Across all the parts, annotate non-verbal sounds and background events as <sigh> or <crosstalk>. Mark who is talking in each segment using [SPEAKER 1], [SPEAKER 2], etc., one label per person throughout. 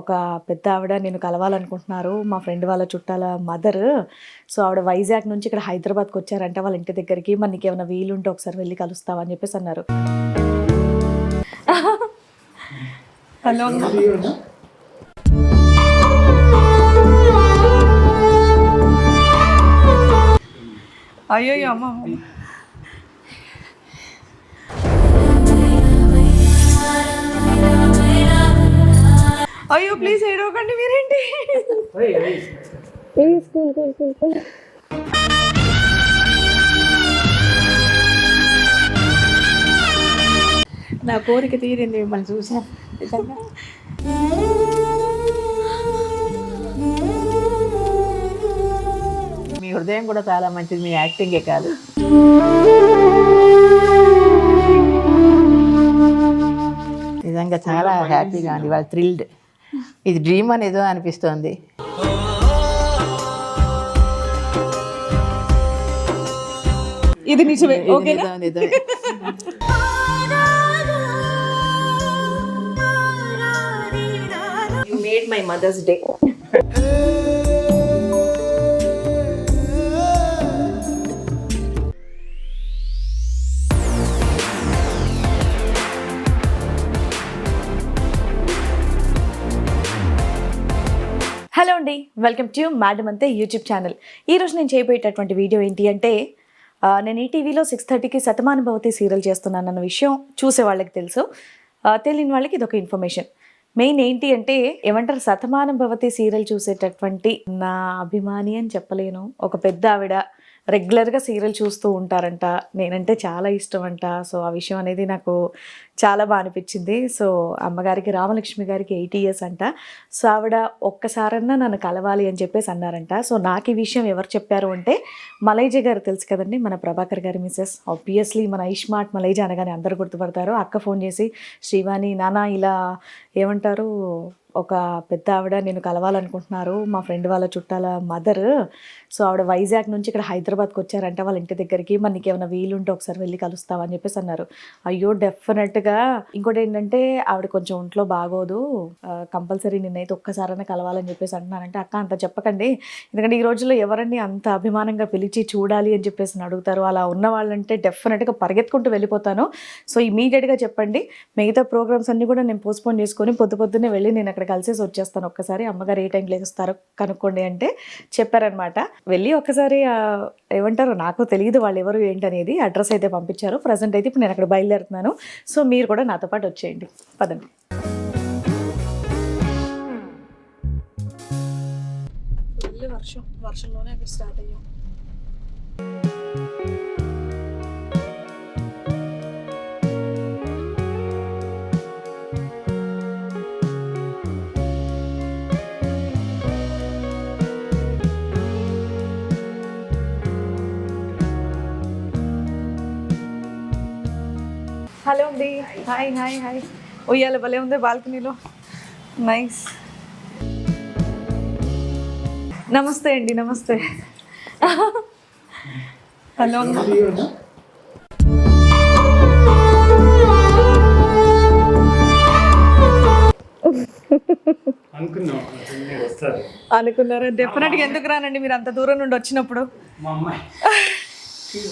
[SPEAKER 1] ఒక పెద్ద ఆవిడ నేను కలవాలనుకుంటున్నారు. మా ఫ్రెండ్ వాళ్ళ చుట్టాల మదర్. సో ఆవిడ వైజాగ్ నుంచి ఇక్కడ హైదరాబాద్కి వచ్చారంట వాళ్ళ ఇంటి దగ్గరికి. మరి నీకు ఏమైనా వీలుంటే ఒకసారి వెళ్ళి కలుస్తావని చెప్పేసి అన్నారు. హలో. అయ్యో అమ్మ. అయ్యో ప్లీజ్ ఏడవకండి మీరేంటి?
[SPEAKER 2] నా కోరిక తీరింది మిమ్మల్ని చూసా. మీ హృదయం కూడా చాలా మంచిది మీ యాక్టింగే కాదు. నిజంగా చాలా హ్యాపీగా ఉంది వాళ్ళు థ్రిల్డ్ ఇది డ్రీమ్ అనేదో అనిపిస్తోంది.
[SPEAKER 1] ఇది నిజమే ఓకేనా? Made my mother's day hello అండి welcome to madam Anthe YouTube channel. ఈరోజు నేను చేయబోయేటటువంటి వీడియో ఏంటి అంటే నేను ఈ టీవీలో సిక్స్ థర్టీకి శతమానుభవతి సీరియల్ చేస్తున్నాను అన్న విషయం చూసే వాళ్ళకి తెలుసు తెలియని వాళ్ళకి ఇది ఒక ఇన్ఫర్మేషన్. మెయిన్ ఏంటి అంటే ఏమంటారు శతమానుభవతి సీరియల్ చూసేటటువంటి నా అభిమాని అని చెప్పలేను. ఒక పెద్ద ఆవిడ రెగ్యులర్గా సీరియల్ చూస్తూ ఉంటారంట. నేనంటే చాలా ఇష్టం అంట సో ఆ విషయం అనేది నాకు చాలా బాగా అనిపించింది. సో అమ్మగారికి రామలక్ష్మి గారికి ఎయిటీ ఇయర్స్ అంట. సో ఆవిడ ఒక్కసారన్నా నన్ను కలవాలి అని చెప్పేసి అన్నారంట. సో నాకు ఈ విషయం ఎవరు చెప్పారు అంటే మలైజ గారు తెలుసు కదండి మన ప్రభాకర్ గారి మిస్సెస్. ఆబ్వియస్లీ మన ఐష్మార్ట్ మలైజ అనగానే అందరూ గుర్తుపడతారు. అక్క ఫోన్ చేసి శ్రీవాణి నానా ఇలా ఏమంటారు? ఒక పెద్ద ఆవిడ నేను కలవాలనుకుంటున్నారు. మా ఫ్రెండ్ వాళ్ళ చుట్టాల మదర్ సో ఆవిడ వైజాగ్ నుంచి ఇక్కడ హైదరాబాద్కి వచ్చారంట వాళ్ళ ఇంటి దగ్గరికి. మరి నీకేమైనా ఏమైనా వీలుంటే ఒకసారి వెళ్ళి కలుస్తావని చెప్పేసి అన్నారు. అయ్యో డెఫినెట్గా. ఇంకోటి ఏంటంటే ఆవిడ కొంచెం ఒంట్లో బాగోదు. కంపల్సరీ నిన్నైతే ఒక్కసారైనా కలవాలని చెప్పేసి అంటున్నానంటే అక్క అంత చెప్పకండి. ఎందుకంటే ఈ రోజుల్లో ఎవరన్నీ అంత అభిమానంగా పిలిచి చూడాలి అని చెప్పేసి అడుగుతారు. అలా ఉన్న వాళ్ళంటే డెఫినెట్గా పరిగెత్తుకుంటూ వెళ్ళిపోతాను. సో ఇమీడియట్గా చెప్పండి. మిగతా ప్రోగ్రామ్స్ అన్నీ కూడా నేను పోస్ట్పోన్ చేసుకొని పొద్దు పొద్దున్నే వెళ్ళి నేను అక్కడ కలిసేసి వచ్చేస్తాను. ఒక్కసారి అమ్మగారు ఏ టైం లేస్తారో కనుక్కోండి అంటే చెప్పారనమాట వెళ్ళి ఒక్కసారి ఏమంటారు నాకు తెలియదు వాళ్ళు ఎవరు ఏంటనేది అడ్రస్ అయితే పంపించారు. ప్రజెంట్ అయితే ఇప్పుడు నేను అక్కడ బయలుదేరుతున్నాను. సో మీరు కూడా నాతో పాటు వచ్చేయండి. పదండి. వర్షం వర్షంలోనే అక్కడ స్టార్ట్ అయ్యాం. హలో అండి. Hi hi hi. ఉయ్యాల భలే ఉంది బాల్కనీలో. నైస్. నమస్తే అండి నమస్తే. హలో. అనుకున్నారా. డెఫినెట్గా ఎందుకు రానండి? మీరు అంత దూరం నుండి వచ్చినప్పుడు.
[SPEAKER 3] మా అమ్మాయి.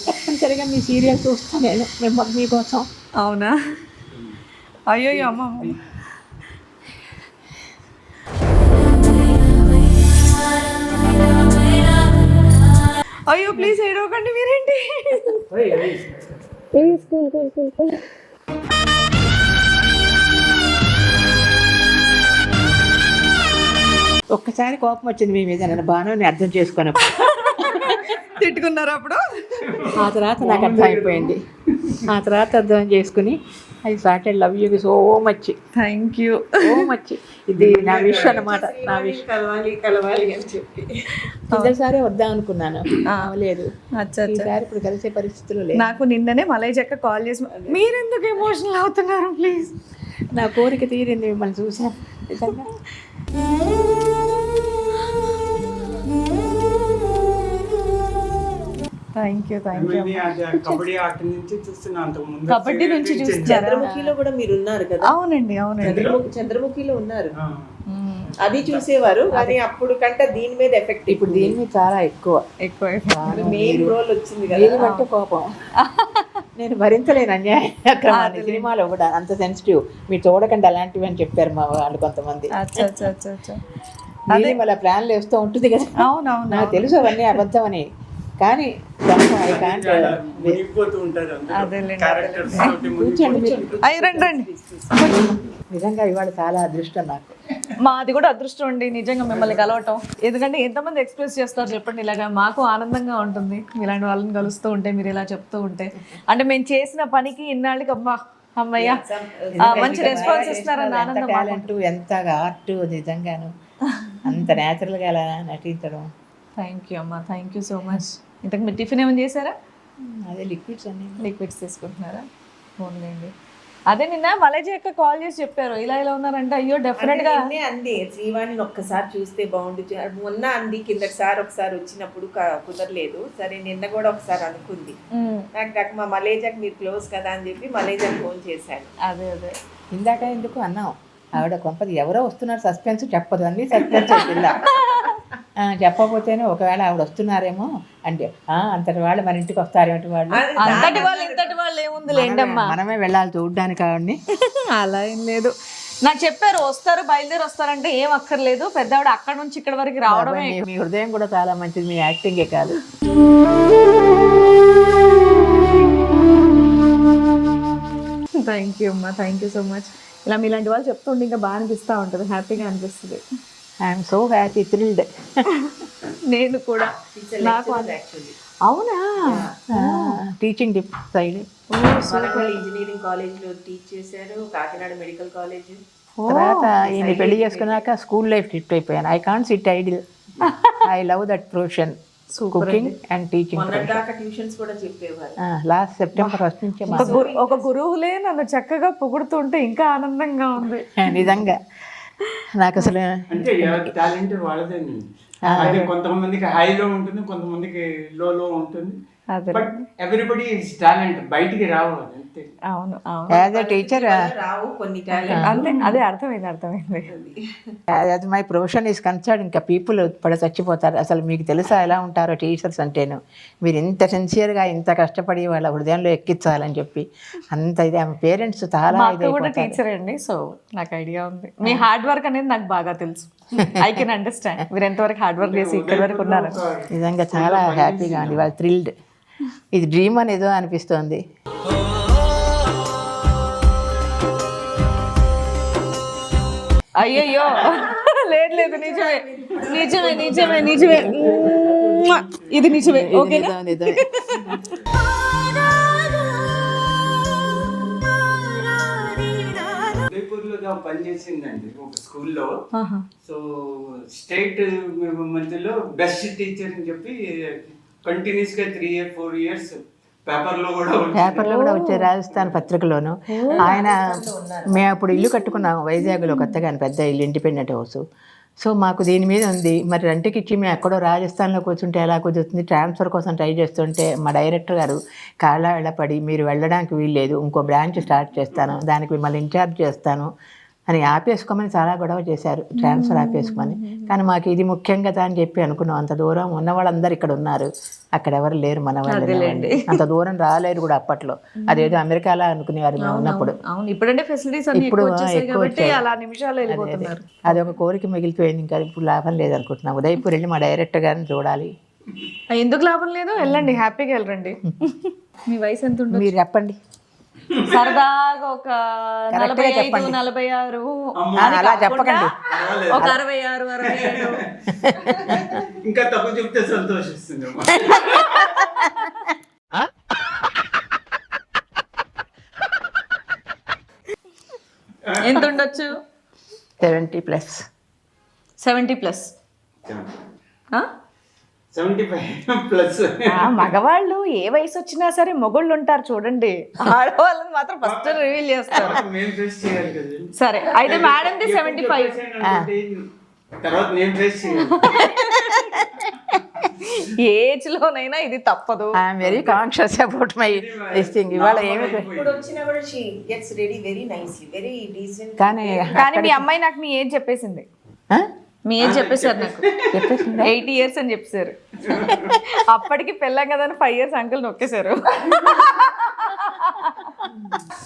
[SPEAKER 2] తప్పనిసరిగా మీ సీరియల్ చూస్తాను నేను. మేము మీకోసం.
[SPEAKER 1] అవునా? అయ్యో అమ్మ. అయ్యో ప్లీజ్ ఏడవకండి మీరేంటి.
[SPEAKER 2] ఒక్కసారి కోపం వచ్చింది మీ మీద నన్ను బాగానే అర్థం చేసుకున్నప్పుడు.
[SPEAKER 1] తిట్టుకున్నారు అప్పుడు?
[SPEAKER 2] ఆ తర్వాత నాకు అర్థం అయిపోయింది ఆ తర్వాత అర్థం చేసుకుని I started love you so much
[SPEAKER 1] thank you
[SPEAKER 2] so much ఇది నా విష్ అన్నమాట నా విష్
[SPEAKER 1] కలవాలి కలవాలి అని చెప్పి.
[SPEAKER 2] కిందసారి వద్దాం అనుకున్నాను.
[SPEAKER 1] ఆ.
[SPEAKER 2] లేదు. ఈసారి ఇప్పుడు కలిసే పరిస్థితులు లేదు.
[SPEAKER 1] నాకు నిన్ననే మలై చెక్క కాల్ చేసి మీరెందుకు ఎమోషనల్ అవుతున్నారు ప్లీజ్
[SPEAKER 2] నా కోరిక తీరింది మిమ్మల్ని చూసా. <laughs>
[SPEAKER 1] Thank you thank you?
[SPEAKER 3] అది కబడ్డీ ఆట నుంచి చూస్తున్నా అంత ముందు
[SPEAKER 1] కబడ్డీ నుంచి చూస్తున్నారా
[SPEAKER 4] చంద్రముఖిలో కూడా మీరు ఉన్నారు కదా?
[SPEAKER 1] అవునండి అవునండి.
[SPEAKER 4] చంద్రముఖి చంద్రముఖిలో ఉన్నారు. అది చూసేవారు కానీ అప్పుడు కంటే దీని మీద ఎఫెక్ట్
[SPEAKER 2] ఇప్పుడు దీని మీద చాలా ఎక్కువ.
[SPEAKER 1] ఎక్కువ
[SPEAKER 4] మెయిన్ రోల్ వచ్చింది కదా.
[SPEAKER 2] అంటే కోపం. నేను భరించలేను అన్యాయం అక్రమాన్ని సినిమాలో కూడా అంత సెన్సిటివ్ మీరు చూడకండి అలాంటివి అని చెప్పారు మా వాళ్ళు కొంతమంది.
[SPEAKER 1] అచ్చా అచ్చా అచ్చా అచ్చా
[SPEAKER 2] నీలి మళ్ళీ ప్లాన్లు వేస్తూ ఉంటుంది కదా.
[SPEAKER 1] అవునవును.
[SPEAKER 2] నాకు తెలుసు అవన్నీ అబద్ధం అని కానీ
[SPEAKER 1] అయ్యి రండి రండి.
[SPEAKER 2] నిజంగా ఇవాళ చాలా అదృష్టం నాకు.
[SPEAKER 1] మాది కూడా అదృష్టం అండి నిజంగా మిమ్మల్ని కలవటం. ఎందుకంటే ఎంతమంది ఎక్స్ప్రెస్ చేస్తారు చెప్పండి ఇలాగా మాకు ఆనందంగా ఉంటుంది. ఇలాంటి వాళ్ళని కలుస్తూ ఉంటే మీరు ఇలా చెప్తూ ఉంటే. అంటే మేము చేసిన పనికి ఇన్నాళ్ళకి అమ్మా అమ్మయ్య మంచి రెస్పాన్స్ ఇస్తున్నారని ఆనందం.
[SPEAKER 2] టాలెంట్ ఎంత ఆర్ట్ నిజంగాను. అంత న్యాచురల్గా అలా నటించడం?
[SPEAKER 1] థ్యాంక్ యూ అమ్మా. థ్యాంక్ యూ సో మచ్ ఇంతకు మీరు టిఫిన్ ఏమైనా చేశారా?
[SPEAKER 2] అదే లిక్విడ్స్ అన్ని.
[SPEAKER 1] లిక్విడ్స్ తీసుకుంటున్నారా? ఫోన్లేండి అదే నిన్న మలేజీ యొక్క కాల్ చేసి చెప్పారు. ఇలా ఇలా ఉన్నారంటే అయ్యో
[SPEAKER 4] డెఫినెట్గా అంది. శ్రీవాణిని ఒక్కసారి చూస్తే బాగుండు. మొన్న అంది కిందటిసారి ఒకసారి వచ్చినప్పుడు కుదరలేదు. సరే నిన్న కూడా ఒకసారి అనుకుంది. నాకు నాకు మా మలేజాకి మీరు క్లోజ్ కదా అని చెప్పి మలేజాకి ఫోన్ చేశాను.
[SPEAKER 1] అదే అదే.
[SPEAKER 2] ఇందాక ఎందుకు అన్నాం ఆవిడ కొంపది ఎవరో వస్తున్నారు. సస్పెన్స్ చెప్పదు. అన్ని సస్పెన్స్ చెప్పకపోతేనే ఒకవేళ ఆవిడ వస్తున్నారేమో అంటే "ఆ, అంతటి వాళ్ళు మన ఇంటికి వస్తారేమిటి వాళ్ళు.
[SPEAKER 1] అంతటి వాళ్ళు ఇంతటి వాళ్ళు ఏముంది లేండమ్మా
[SPEAKER 2] మనమే వెళ్ళాలి చూడ్డానికి ఆవిడని. <laughs>
[SPEAKER 1] అలా ఏం లేదు. నాకు చెప్పారు వస్తారు బయలుదేరి వస్తారంటే ఏం అక్కర్లేదు. పెద్దవాడు అక్కడ నుంచి ఇక్కడ వరకు రావడమే
[SPEAKER 2] మీ- మీ హృదయం కూడా చాలా మంచిది మీ యాక్టింగే కాదు.
[SPEAKER 1] థ్యాంక్ యూ అమ్మా. థ్యాంక్ యూ సో మచ్ ఇలా మీలాంటి వాళ్ళు చెప్తుంటే ఇంకా బాగా అనిపిస్తూ ఉంటుంది హ్యాపీగా అనిపిస్తుంది.
[SPEAKER 2] ఐఎమ్ సో హ్యాపీ థ్రిల్డ్
[SPEAKER 1] నేను కూడా. నాకు అవునా?
[SPEAKER 2] టీచింగ్ డిప్ సైడ్
[SPEAKER 4] ఇంజనీరింగ్ కాలేజ్లో టీచ్ చేశారు కాకినాడ మెడికల్ కాలేజ్
[SPEAKER 2] తర్వాత ఈయన పెళ్ళి చేసుకున్నాక స్కూల్ లైఫ్ షిఫ్ట్ అయిపోయాను. I can't sit idle I love that profession cooking and. Teaching
[SPEAKER 4] మొన్నటిదాకా ట్యూషన్స్ కూడా చెప్పేవారు.
[SPEAKER 2] లాస్ట్ సెప్టెంబర్ ఫస్ట్ నుంచే
[SPEAKER 1] ఒక గురువులే నన్ను చక్కగా పొగుడుతుంటే ఇంకా ఆనందంగా ఉంది. <laughs>
[SPEAKER 2] నిజంగా. నాకు అసలు
[SPEAKER 3] అంటే టాలెంట్ వాళ్ళదేనండి అది. కొంతమందికి హైలో ఉంటుంది కొంతమందికి లోలో ఉంటుంది. బట్ ఎవ్రీబడి ఇస్ టాలెంట్ బయటికి రావు అది అంతే
[SPEAKER 1] అవును
[SPEAKER 2] యాజ్ అ టీచర్
[SPEAKER 4] రావు కొన్ని
[SPEAKER 1] అంతే అదే అర్థమైంది అర్థమైంది.
[SPEAKER 2] As my profession is concern ఇంకా పీపుల్ పడ చచ్చిపోతారు. అసలు మీకు తెలుసా ఎలా ఉంటారో టీచర్స్ అంటేను. మీరు ఇంత సిన్సియర్గా ఇంత కష్టపడి వాళ్ళ హృదయంలో ఎక్కించాలని చెప్పి. అంత ఇది ఆమె పేరెంట్స్ చాలా
[SPEAKER 1] కూడా టీచర్ అండి సో నాకు ఐడియా ఉంది. మీ హార్డ్ వర్క్ అనేది నాకు బాగా తెలుసు. ఐ కెన్ అండర్స్టాండ్ మీరు ఎంతవరకు హార్డ్ వర్క్ చేసి ఇక్కడ వరకు ఉన్నారు?
[SPEAKER 2] నిజంగా చాలా హ్యాపీగా ఉంది వాళ్ళు థ్రిల్డ్ ఇది డ్రీమ్ అనేదో అనిపిస్తోంది.
[SPEAKER 1] అయ్యయ్యో. లేదు లేదు నిజమే. నిజమే నిజమే నిజమే. ఇది నిజమే.
[SPEAKER 3] ఉదయపూర్లో పనిచేసిందండి ఒక స్కూల్లో. సో స్టేట్ మధ్యలో బెస్ట్ టీచర్ అని చెప్పి కంటిన్యూస్గా త్రీ ఇయర్ ఫోర్ ఇయర్స్ పేపర్లో కూడా వచ్చింది.
[SPEAKER 2] పేపర్లో కూడా వచ్చే రాజస్థాన్ పత్రికలోను. ఆయన మేము అప్పుడు ఇల్లు కట్టుకున్నాము. వైజాగ్లో కొత్తగా పెద్ద ఇల్లు ఇండిపెండెంట్ హౌస్. సో మాకు దీని మీద ఉంది. మరి రెంట్కి ఇచ్చి మేము ఎక్కడో రాజస్థాన్లో కూర్చుంటే ఎలా కుదురుతుంది? ట్రాన్స్ఫర్ కోసం ట్రై చేస్తుంటే మా డైరెక్టర్ గారు కాళ్ళ వెళ్ళపడి మీరు వెళ్ళడానికి వీల్లేదు. ఇంకో బ్రాంచ్ స్టార్ట్ చేస్తాను. దానికి మిమ్మల్ని ఇన్ఛార్జ్ చేస్తాను. అని ఆపేసుకోమని చాలా గొడవ చేశారు. ట్రాన్స్ఫర్ ఆపేసుకోమని. కానీ మాకు ఇది ముఖ్యం కదా అని చెప్పి అనుకున్నాం. అంత దూరం ఉన్న వాళ్ళందరూ ఇక్కడ ఉన్నారు. అక్కడ ఎవరు లేరు మన వాళ్ళు అంత దూరం రాలేరు కూడా అప్పట్లో. అదేదో అమెరికాలో అనుకునేవారు మేము ఉన్నప్పుడు.
[SPEAKER 1] ఇప్పుడంటే ఫెసిలిటీస్
[SPEAKER 2] ఇప్పుడు
[SPEAKER 1] ఎక్కువ
[SPEAKER 2] అది ఒక కోరిక మిగిలిపోయింది. ఇంకా ఇప్పుడు లాభం లేదనుకుంటున్నాం. ఉదయపూర్ వెళ్ళి మా డైరెక్టర్ గారిని చూడాలి.
[SPEAKER 1] ఎందుకు లాభం లేదు? వెళ్ళండి. హ్యాపీగా వెళ్ళండి. <laughs> మీ వయసు ఎంత ఉంటుంది
[SPEAKER 2] మీరు చెప్పండి.
[SPEAKER 1] సరదాగా ఒక నలభై ఐదు. నలభై ఆరు.
[SPEAKER 2] అలా చెప్పకండి.
[SPEAKER 1] ఒక అరవై ఆరు అరవై ఏడు. <laughs>
[SPEAKER 3] ఇంకా తప్పు చెప్తే సంతోషిస్తుంది.
[SPEAKER 1] ఎంత ఉండొచ్చు?
[SPEAKER 2] Seventy plus
[SPEAKER 1] seventy plus
[SPEAKER 3] seventy five plus
[SPEAKER 1] మగవాళ్ళు ఏ వయసు వచ్చినా సరే మొగుళ్ళు ఉంటారు చూడండి. ఆడవాళ్ళని మాత్రం ఫస్ట్ రివీల్ చేస్తారు. సరే అయితే మేడంది సెవెంటీ ఫైవ్
[SPEAKER 3] తర్వాత నేను ఫేస్ <laughs>
[SPEAKER 1] ఏజ్ లోనైనా ఇది తప్పదు.
[SPEAKER 2] I'm very conscious about my thing ఇవాళ ఏమి
[SPEAKER 4] ఇప్పుడు వచ్చినా కూడా she gets ready very nicely very decent
[SPEAKER 2] కానీ
[SPEAKER 1] కానీ మీ అమ్మాయి నాకు మీ ఏజ్ చెప్పేసింది.
[SPEAKER 2] ఆ?
[SPEAKER 1] మీ ఏజ్ చెప్పేశారు నాకు.
[SPEAKER 2] చెప్పేసిందా?
[SPEAKER 1] ఎయిట్ ఇయర్స్ అని చెప్పేశారు. అప్పటికి పెళ్ళాం కదా అని ఫైవ్ ఇయర్స్ అంకుల్ నొక్కేశారు.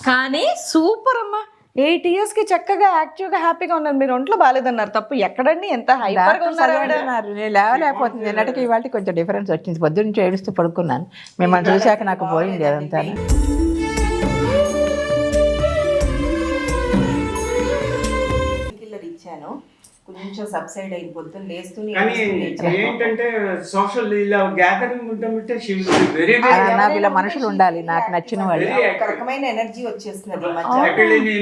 [SPEAKER 1] కానీ సూపర్ అమ్మా. ఎయిట్ ఇయర్స్కి చక్కగా యాక్టివ్గా హ్యాపీగా ఉన్నారు. మీరు ఒంట్లో బాగాలేదన్నారు. తప్పు ఎక్కడండి? ఎంత హైపర్ ఉన్నారు.
[SPEAKER 2] నేను లేవలేకపోతుంది. నిన్నటికి ఇవాళ కొంచెం డిఫరెన్స్ వచ్చింది. పొద్దున్న ఏడుస్తూ పడుకున్నాను. మిమ్మల్ని చూశాక నాకు పోయింది అదంతా
[SPEAKER 4] కొంచెం సబ్సైడ్ అయిన పొద్దున్న లేస్తూనే
[SPEAKER 3] కానీ. ఏంటంటే సోషల్ ఇలా గ్యాదరింగ్ ఉంటే షీ వెరీ
[SPEAKER 2] నాకు ఇలా మనుషులు ఉండాలి నాకు నచ్చిన వాళ్ళు.
[SPEAKER 4] ఒక రకమైన ఎనర్జీ వచ్చేస్తుంది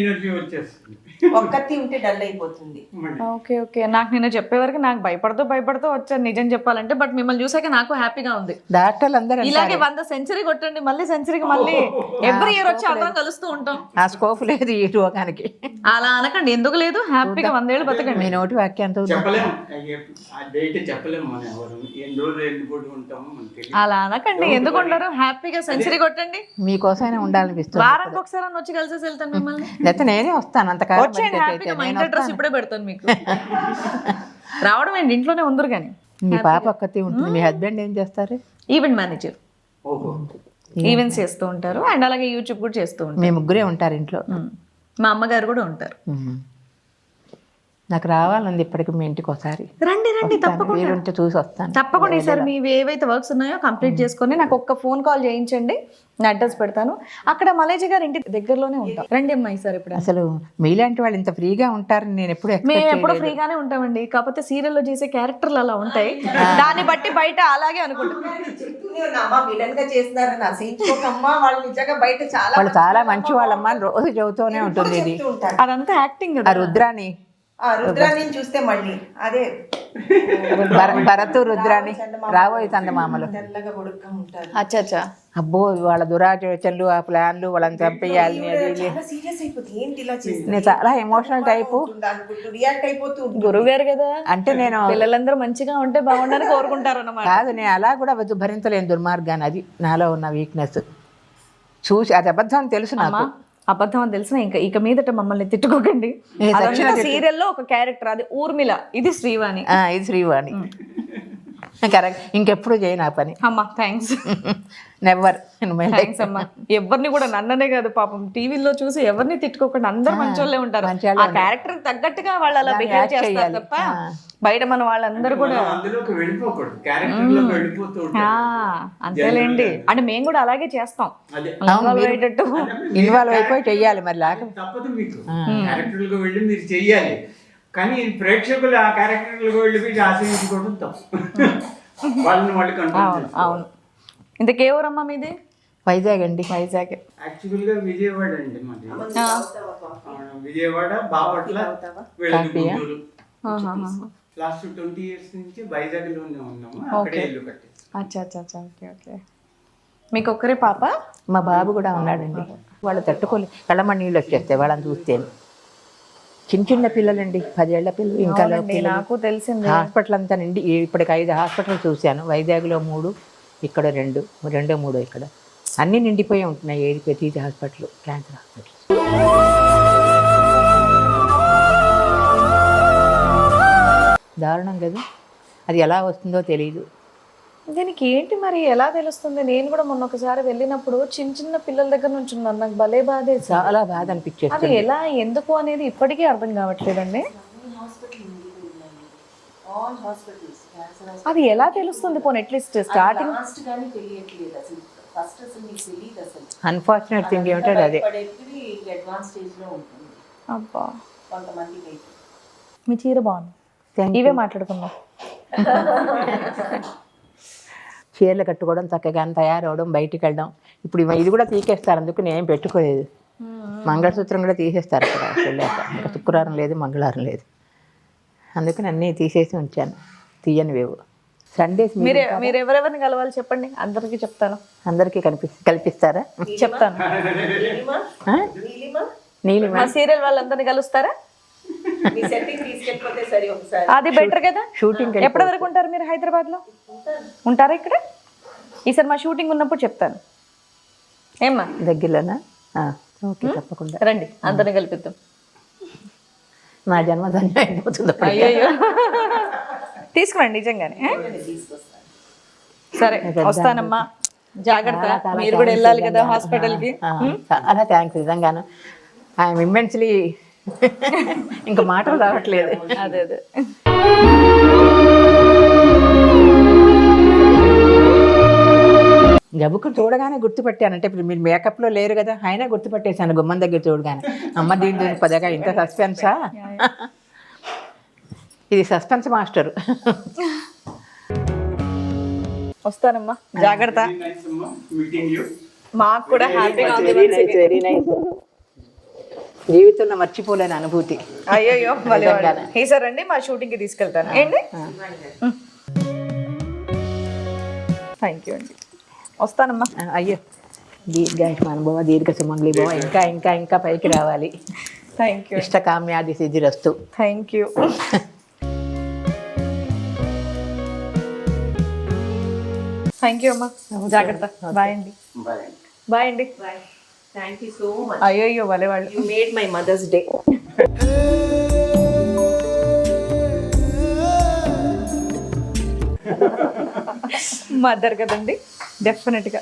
[SPEAKER 3] ఎనర్జీ వచ్చేస్తుంది.
[SPEAKER 4] ఒక్కతి ఉంటే డల్ అయిపోతుంది.
[SPEAKER 3] మళ్ళీ.
[SPEAKER 1] Okay okay. నాకు నిన్న చెప్పే వరకు నాకు భయపడుతూ భయపడుతూ వచ్చాను నిజం చెప్పాలంటే బట్ మిమ్మల్ని చూసాక నాకు హ్యాపీగా ఉంది.
[SPEAKER 2] డాక్టర్లు అందరూ
[SPEAKER 1] ఇలాగే వంద సెంచరీ కొట్టండి మళ్ళీ సెంచరీకి మళ్ళీ ఎవ్రీ ఇయర్ వచ్చి అందరం కలుస్తూ ఉంటాం.
[SPEAKER 2] ఆ స్కోప్ లేదు ఈ రోగానికి.
[SPEAKER 1] అలా అనకండి ఎందుకు లేదు? హ్యాపీగా వందేళ్ళు బతకండి.
[SPEAKER 2] మీ నోటి వాక్యం అంత ఉందా?
[SPEAKER 3] చెప్పలేము. ఆ డేట్ చెప్పలేము మనం ఎవరు. ఎన్ని రోజులు ఎన్ని పూట ఉంటామో మనకి తెలియదు.
[SPEAKER 1] అలా అనకండి ఎందుకు ఉండరు? హ్యాపీగా సెంచరీ కొట్టండి.
[SPEAKER 2] మీకోసమైనా ఉండాలనిపిస్తుంది.
[SPEAKER 1] వారానికి ఒకసారి వచ్చి కలిసేసి వెళ్తాను మిమ్మల్ని.
[SPEAKER 2] లేకపోతే నేనే వస్తాను అంతకాలం.
[SPEAKER 1] వచ్చేయండి హ్యాపీగా మా
[SPEAKER 2] నేను
[SPEAKER 1] ఇంటి అడ్రస్
[SPEAKER 2] వస్తాను.
[SPEAKER 1] ఇప్పుడే పెడతాను మీకు. రావడం ఏంటి? ఇంట్లోనే ఉందరు కానీ.
[SPEAKER 2] మీ పాప ఒక్కతే ఉంటుంది. మీ హస్బెండ్ ఏం చేస్తారు?
[SPEAKER 1] ఈవెంట్ మేనేజర్
[SPEAKER 3] ఓహో.
[SPEAKER 1] ఈవెంట్స్ చేస్తూ ఉంటారు. అండ్ అలాగే యూట్యూబ్ కూడా చేస్తూ ఉంటారు.
[SPEAKER 2] మీ ముగ్గురే ఉంటారు ఇంట్లో.
[SPEAKER 1] మా అమ్మగారు కూడా ఉంటారు.
[SPEAKER 2] నాకు రావాలంది ఇప్పటికి మీ ఇంటికి ఒకసారి.
[SPEAKER 1] రండి రండి
[SPEAKER 2] వస్తాను. వీలుంటే చూసి వస్తాను.
[SPEAKER 1] తప్పకుండా ఈసారి మీవి ఏవైతే వర్క్స్ ఉన్నాయో కంప్లీట్ చేసుకొని నాకు ఒక్క ఫోన్ కాల్ చేయించండి నా అడ్రస్ పెడతాను. అక్కడ మలేజీ గారి ఇంటి దగ్గరలోనే ఉంటాం. రండి అమ్మా ఈసారి ఇప్పుడు.
[SPEAKER 2] అసలు మీలాంటి వాళ్ళు ఇంత ఫ్రీగా ఉంటారని నేను ఎప్పుడు
[SPEAKER 1] మేము ఎప్పుడు ఫ్రీగానే ఉంటామండి. కాకపోతే సీరియల్లో చేసే క్యారెక్టర్లు అలా ఉంటాయి. దాన్ని బట్టి బయట అలాగే అనుకుంటాం.
[SPEAKER 4] వాళ్ళు నిజంగా బయట చాలా
[SPEAKER 2] వాళ్ళు చాలా మంచి వాళ్ళమ్మా రోజు చెబుతూనే ఉంటుంది ఇది.
[SPEAKER 4] ఉంటారు
[SPEAKER 1] అదంతా యాక్టింగ్
[SPEAKER 2] రుద్రాని
[SPEAKER 4] రుద్రాన్ని చూస్తే మళ్ళీ. అదే.
[SPEAKER 2] భర- భరతు రుద్రాని రాబోయే చందమామలు.
[SPEAKER 4] తెల్లగా కొడుకుగా ఉంటారు
[SPEAKER 1] అచ్చా అచ్చా.
[SPEAKER 2] అబ్బో వాళ్ళ దురాచరణలు ఆ ప్లాన్లు వాళ్ళని చంపేయాలి నేను చాలా ఎమోషనల్ టైపు
[SPEAKER 4] అనుకుంటూ రియాక్ట్ అయిపోతూ ఉంటుంది.
[SPEAKER 1] గురువు గారు కదా
[SPEAKER 2] అంటే నేను
[SPEAKER 1] పిల్లలందరూ మంచిగా ఉంటే బాగుండని కోరుకుంటారు అన్నమాట
[SPEAKER 2] కాదు నేను అలా కూడా వద్దు భరించలేను దుర్మార్గాన్ని. అది నాలో ఉన్న వీక్నెస్ చూసి అది అబద్ధం తెలుసు నాకు.
[SPEAKER 1] అమ్మా అబద్ధం అని తెలిసిన ఇంకా ఇక మీదట మమ్మల్ని తిట్టుకోకండి. సీరియల్లో ఒక క్యారెక్టర్ అది ఊర్మిళ. ఇది శ్రీవాణి.
[SPEAKER 2] ఇది శ్రీవాణి. <laughs> కరెక్ట్ ఇంకెప్పుడు చేయను ఆ పని.
[SPEAKER 1] అమ్మా థ్యాంక్స్
[SPEAKER 2] నెవర్
[SPEAKER 1] థ్యాంక్స్ అమ్మా. ఎవరిని కూడా నన్ననే కాదు పాపం. టీవీలో చూసి ఎవరిని తిట్టుకోకుండా అందరు మంచోళ్ళే ఉంటారు. ఆ క్యారెక్టర్ తగ్గట్టుగా వాళ్ళు అలా బిహేవ్ చేస్తారు. తప్ప. బయట మన వాళ్ళందరూ కూడా
[SPEAKER 3] మనం అందులోకి వెళ్ళిపోకూడదు. క్యారెక్టర్లోకి వెళ్ళిపోతూ
[SPEAKER 1] ఆ,
[SPEAKER 3] ఉంటాం
[SPEAKER 1] అంతేలేండి. అంటే మేము కూడా అలాగే చేస్తాం. Involve అయ్యేటట్టు.
[SPEAKER 2] ఇన్వాల్వ్ అయిపోయి చెయ్యాలి మరి లేక
[SPEAKER 3] కానీ ప్రేక్షకులు ఆ క్యారెక్టర్లకు వెళ్ళి ఆశ్రయించుకోవడం తప్పు. వాళ్ళని వాళ్ళు కంట్రోల్
[SPEAKER 1] అవును ఇంతకే ఊరమ్మా మీది?
[SPEAKER 2] వైజాగ్ అండి
[SPEAKER 1] వైజాగ్.
[SPEAKER 3] యాక్చువల్గా విజయవాడ అండి మాది. Vijayawada Bapatla last twenty years నుంచి వైజాగ్లోనే ఉన్నాము అక్కడే ఇల్లు కట్టి
[SPEAKER 1] అచ్చా అచ్చా అచ్చా ఓకే ఓకే. మీకు ఒక్కరే పాప?
[SPEAKER 2] మా బాబు కూడా ఉన్నాడండి. వాళ్ళు తట్టుకోలే. కళ్ళమ్మ నీళ్ళు వచ్చేస్తాయి వాళ్ళని చూస్తేనే చిన్న చిన్న పిల్లలండి పదేళ్ళ పిల్లలు ఇంకా
[SPEAKER 1] నాకు తెలిసింది.
[SPEAKER 2] హాస్పిటల్ అంతా నిండి ఇప్పటికి ఐదు హాస్పిటల్ చూశాను. వైజాగ్లో మూడు ఇక్కడ రెండు రెండో మూడో ఇక్కడ. అన్నీ నిండిపోయి ఉంటున్నాయి ఏది ప్రతి హాస్పిటల్ క్యాన్సర్ హాస్పిటల్ దారుణం కదా. అది ఎలా వస్తుందో తెలియదు
[SPEAKER 1] దీనికి ఏంటి మరి? ఎలా తెలుస్తుంది? నేను కూడా మొన్న ఒకసారి వెళ్ళినప్పుడు చిన్న చిన్న పిల్లల దగ్గర నుంచి ఉన్నాను నాకు భలే బాధేసి
[SPEAKER 2] చాలా బాధ అనిపించేది
[SPEAKER 1] అది ఎలా ఎందుకు అనేది ఇప్పటికీ అర్థం కావట్లేదండి.
[SPEAKER 4] ఆల్ హాస్పిటల్స్ క్యాన్సర్
[SPEAKER 1] అది ఎలా తెలుస్తుంది పోనీ అట్లీస్ట్ స్టార్టింగ్
[SPEAKER 2] అన్ఫార్చునేట్ థింగ్ ఏమిటంటే అదే.
[SPEAKER 4] పడేప్పుడు అడ్వాన్స్ స్టేజ్లో ఉంటుంది.
[SPEAKER 1] అబ్బా. మీ చీర బాగుంది.
[SPEAKER 2] థ్యాంక్
[SPEAKER 1] ఇవే మాట్లాడుకుందాం. <laughs>
[SPEAKER 2] చీరలు కట్టుకోవడం చక్కగా తయారవడం బయటికి వెళ్ళడం ఇప్పుడు ఇది కూడా తీసేస్తారు. అందుకు నేను పెట్టుకోలేదు. మంగళసూత్రం కూడా తీసేస్తారు అక్కడ. వెళ్ళాక. ఇంకా శుక్రవారం లేదు మంగళవారం లేదు. అందుకని అన్నీ తీసేసి ఉంచాను. తీయని వేవు సండేస్
[SPEAKER 1] మీరు మీరు ఎవరెవరిని కలవాలి చెప్పండి? అందరికీ చెప్తాను.
[SPEAKER 2] అందరికీ కనిపి కల్పిస్తారా?
[SPEAKER 1] చెప్తాను.
[SPEAKER 4] నీలిమా?
[SPEAKER 1] సీరియల్ వాళ్ళందరినీ కలుస్తారా
[SPEAKER 4] మీ సెట్టింగ్ తీసుకెళ్ళిపోతే సరే ఒకసారి
[SPEAKER 1] అది బెటర్ కదా?
[SPEAKER 2] షూటింగ్
[SPEAKER 1] ఎప్పటి వరకు ఉంటారు మీరు హైదరాబాద్లో ఉంటారా ఇక్కడ? ఈసారి మా షూటింగ్ ఉన్నప్పుడు చెప్తాను. ఏమ్మా?
[SPEAKER 2] దగ్గరలోనా? ఆ, ఓకే తప్పకుండా.
[SPEAKER 1] రండి అందరిని కల్పిద్దాం.
[SPEAKER 2] నా జన్మ ధన్యం అయిపోతుంది
[SPEAKER 1] తీసుకురండి నిజంగానే సరే వస్తానమ్మా. జాగ్రత్త మీరు కూడా వెళ్ళాలి కదా హాస్పిటల్కి
[SPEAKER 2] చాలా థ్యాంక్స్ నిజంగాను. ఐఎమ్ ఇమ్మెన్స్లీ ఇంకా మాటలు రావట్లేదు.
[SPEAKER 1] అదే అదే.
[SPEAKER 2] గబుకు చూడగానే గుర్తుపట్టాను అంటే ఇప్పుడు మీరు మేకప్లో లేరు కదా అయినా గుర్తుపట్టేశాను గుమ్మం దగ్గర చూడగానే అమ్మ దీని దీని పదగా ఇంత సస్పెన్సా ఇది సస్పెన్స్ మాస్టర్.
[SPEAKER 1] వస్తానమ్మా. జాగ్రత్త. మాకు కూడా హ్యాపీగా ఉంది
[SPEAKER 2] వెరీ నైస్ వెరీ నైస్ జీవితంలో మర్చిపోలేని అనుభూతి.
[SPEAKER 1] మళ్ళీ ఈసారి రండి మా షూటింగ్కి తీసుకెళ్తాను. ఏంటి? థ్యాంక్ యూ అండి. వస్తానమ్మా.
[SPEAKER 2] అయ్యో. దీర్ఘాయుష్మాన్ భవ దీర్ఘ సుమంగ్లి భవ ఇంకా ఇంకా ఇంకా పైకి రావాలి.
[SPEAKER 1] థ్యాంక్ యూ
[SPEAKER 2] ఇష్టకామ్యాది సిద్ధిరస్తు.
[SPEAKER 1] థ్యాంక్ యూ థ్యాంక్ యూ అమ్మా. జాగ్రత్త. బాయ్ అండి.
[SPEAKER 3] బాయ్
[SPEAKER 1] బాయ్ అండి.
[SPEAKER 4] థ్యాంక్ యూ సో మచ్
[SPEAKER 1] అయ్యయ్యో వలే వాళ్ళు.
[SPEAKER 4] You made my mother's day
[SPEAKER 1] mother కదండి? డెఫినెట్గా